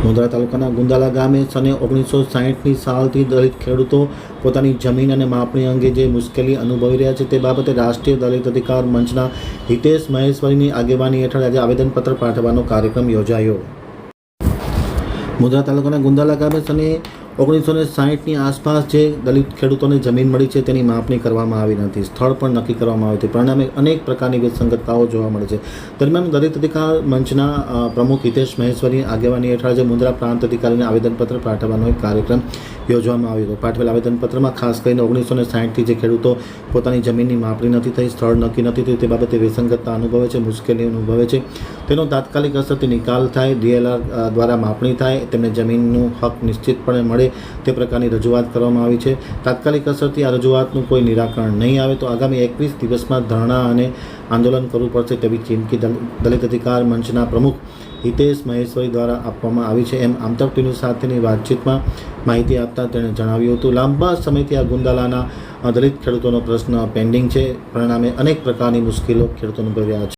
મુંદ્રા તાલુકાના ગુંદાલા ગામે સને ઓગણીસો સાહીઠની સાલથી દલિત ખેડૂતો પોતાની જમીન અને માપણી અંગે જે મુશ્કેલી અનુભવી રહ્યા છે તે બાબતે રાષ્ટ્રીય દલિત અધિકાર મંચના હિતેશ મહેશ્વરીની આગેવાની હેઠળ આજે આવેદનપત્ર પાઠવવાનો કાર્યક્રમ યોજાયો. મુંદ્રા તાલુકાના ગુંદાલા ગામે સને ઓગણીસો ને સાહીઠની આસપાસ જે દલિત ખેડૂતોને જમીન મળી છે તેની માપણી કરવામાં આવી નથી. સ્થળ પણ નક્કી કરવામાં આવ્યું હતું પરિણામે અનેક પ્રકારની વિસંગતતાઓ જોવા મળે છે. દરમિયાન દલિત અધિકાર મંચના પ્રમુખ હિતેશ મહેશ્વરી આગેવાની હેઠળ જે મુંદ્રા પ્રાંત અધિકારીને આવેદનપત્ર પાઠવવાનો એક કાર્યક્રમ યોજવામાં આવ્યો હતો. પાઠવેલ આવેદનપત્રમાં ખાસ કરીને ઓગણીસો ને સાહીઠથી જે ખેડૂતો પોતાની જમીનની માપણી નથી થઈ, સ્થળ નક્કી નથી થયું તે બાબતે વિસંગતતા અનુભવે છે મુશ્કેલી અનુભવે છે. તેનો તાત્કાલિક અસરથી નિકાલ થાય, ડીએલઆર દ્વારા માપણી થાય, તેમને જમીનનું હક નિશ્ચિતપણે મળે તે પ્રકારની રજૂઆત કરવામાં આવી છે. તાત્કાલિક અસરથી આ રજૂઆતનું કોઈ નિરાકરણ નહીં આવે તો આગામી એકવીસ દિવસમાં ધરણા અને આંદોલન કરવું પડશે તેવી ચીમકી દલ- દલિત અધિકાર મંચના પ્રમુખ હિતેશ મહેશ્વરી દ્વારા આપવામાં આવી છે. એમ આમતક ટીવી સાથેની વાતચીતમાં માહિતી આપતા તેણે જણાવ્યું હતું, લાંબા સમયથી આ ગુંદાલાના દલિત ખેડૂતોનો પ્રશ્ન પેન્ડિંગ છે. પરિણામે અનેક પ્રકારની મુશ્કેલીઓ ખેડૂતો અનુભવ્યા છે.